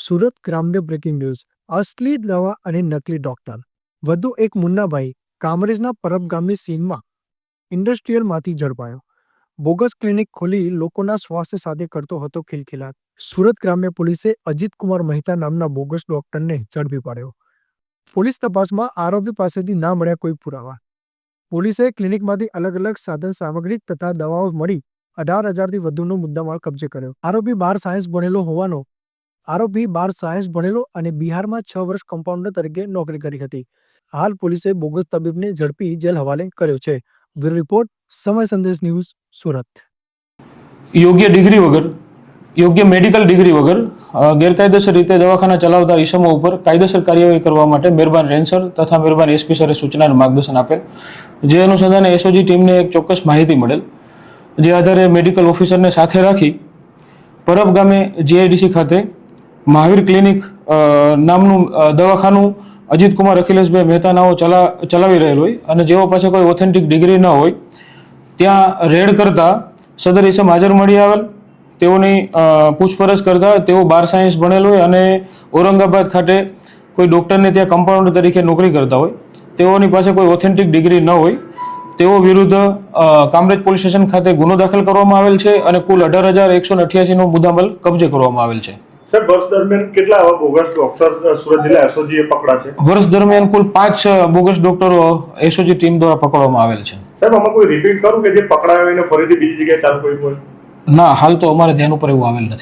સુરત ગ્રામ્ય breaking news અસલી દવા અને નકલી ડોક્ટર વધુ એક મુન્નાભાઈ, કામરેજના પરબગામી સીનમાં ઇન્ડસ્ટ્રીયલમાંથી ઝડપાયો. બોગસ ક્લિનિક ખોલી લોકોના સ્વાસ્થ્ય સાથે કરતો હતો ખિલખિલાટ. સુરત ગ્રામ્ય પોલીસે અજીતકુમાર મહેતા નામના બોગસ ડોક્ટરને ઝડપી પાડ્યો. પોલીસ તપાસમાં આરોપી પાસેથી ના મળ્યા કોઈ પુરાવા. પોલીસે ક્લિનિકમાંથી અલગ અલગ સાધન સામગ્રી તથા દવાઓ મળી અઢાર હજારથી વધુનો મુદ્દામાલ કબજે કર્યો. આરોપી બાર સાયન્સ ભણેલો હોવાનો આરોપી બાર સાયન્સ ભણેલો અને બિહારમાં છ વર્ષ કમ્પાઉન્ડર તરીકે નોકરી કરી હતી. હાલ પોલીસે બોગસ તબીબને ઝડપી જેલ હવાલે કર્યો છે. બ્યુરો રિપોર્ટ, સમય સંદેશ ન્યૂઝ, સુરત. યોગ્ય ડિગ્રી વગર, યોગ્ય મેડિકલ ડિગ્રી વગર ગેરકાયદેસર રીતે દવાખાના ચલાવતા ઈસમો ઉપર કાયદેસર કાર્યવાહી કરવા માટે મહેરબાન રેન્સર તથા મહેરબાન એસપી સરે સૂચનાનું માર્ગદર્શન આપેલ. જે અનુસંધાને એસઓજી ટીમને એક ચોક્કસ માહિતી મળેલ, જે આધારે મેડિકલ ઓફિસરને સાથે રાખી પરબ ગામે જીઆઈડીસી ખાતે મહાવીર ક્લિનિક નામનું દવાખાનું અજીતકુમાર અખિલેશભાઈ મહેતા નાઓ ચલા, ચલાવી રહેલ હોય અને જેઓ પાસે કોઈ ઓથેન્ટિક ડિગ્રી ન હોય, ત્યાં રેડ કરતા સદર ઇસમ હાજર મળી આવેલ. તેઓની પૂછપરછ કરતા તેઓ બાર સાયન્સ ભણેલ હોય અને ઔરંગાબાદ ખાતે કોઈ ડૉક્ટરને ત્યાં કમ્પાઉન્ડર તરીકે નોકરી કરતા હોય. તેઓની પાસે કોઈ ઓથેન્ટિક ડિગ્રી ન હોય. તેઓ વિરુદ્ધ કામરેજ પોલીસ સ્ટેશન ખાતે ગુનો દાખલ કરવામાં આવેલ છે અને કુલ અઢાર હજાર એકસો અઠ્યાસીનો મુદ્દામલ કબજે કરવામાં આવેલ છે. સાહેબ વર્ષ દરમિયાન કેટલા આવા બોગસ ડોક્ટર સુરત જિલ્લા એસઓજી એ પકડા છે વર્ષ દરમિયાન કુલ પાંચ બોગસ ડોક્ટરો એસઓજી ટીમ દ્વારા પકડવામાં આવેલ છે. સાહેબ આમાં કોઈ રિપીટ કરું કે જે પકડાયો એને ફરીથી બીજી જગ્યાએ ચાલુ કર્યું હોય? ના હાલ તો અમારે ધ્યાન ઉપર એવું આવેલ નથી.